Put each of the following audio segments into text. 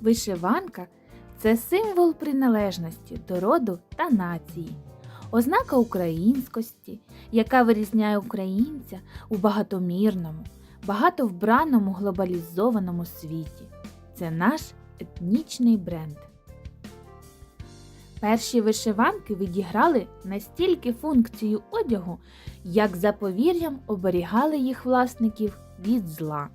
Вишиванка це символ приналежності до роду та нації, ознака українськості, яка вирізняє українця у багатомірному, багатовбраному глобалізованому світі. Це наш етнічний бренд. Перші вишиванки відіграли настільки функцію одягу, як за повір'ям оберігали їх власників від зла.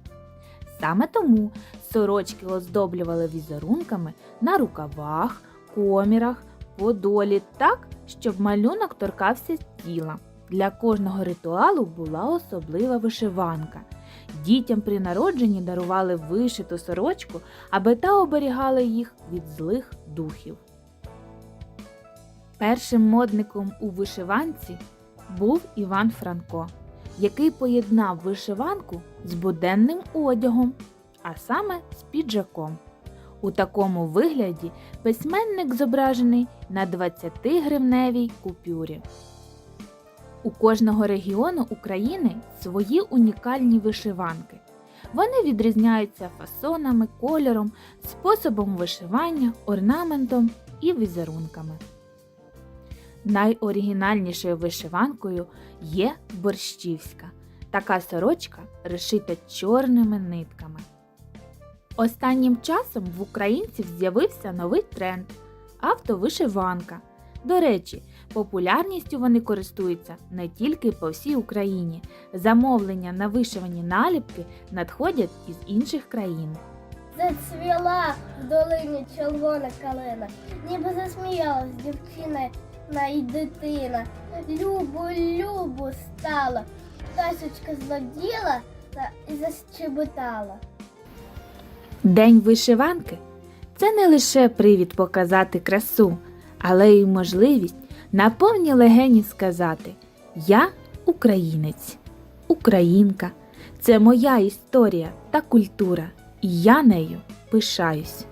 Саме тому сорочки оздоблювали візерунками на рукавах, комірах, подолі так, щоб малюнок торкався тіла. Для кожного ритуалу була особлива вишиванка. Дітям при народженні дарували вишиту сорочку, аби та оберігала їх від злих духів. Першим модником у вишиванці був Іван Франко, який поєднав вишиванку з буденним одягом, а саме з піджаком. У такому вигляді письменник зображений на 20-гривневій купюрі. У кожного регіону України свої унікальні вишиванки. Вони відрізняються фасонами, кольором, способом вишивання, орнаментом і візерунками. Найоригінальнішою вишиванкою є борщівська. Така сорочка розшита чорними нитками. Останнім часом в українців з'явився новий тренд автовишиванка. До речі, популярністю вони користуються не тільки по всій Україні. Замовлення на вишивані наліпки надходять із інших країн. Зацвіла в долині червона калина, ніби засміялась дівчина на й дитина. Любу, любу стала, пташечка злоділа і защебетала. День вишиванки це не лише привід показати красу, але й можливість на повній легені сказати Я українець, українка. Це моя історія та культура, і я нею пишаюсь.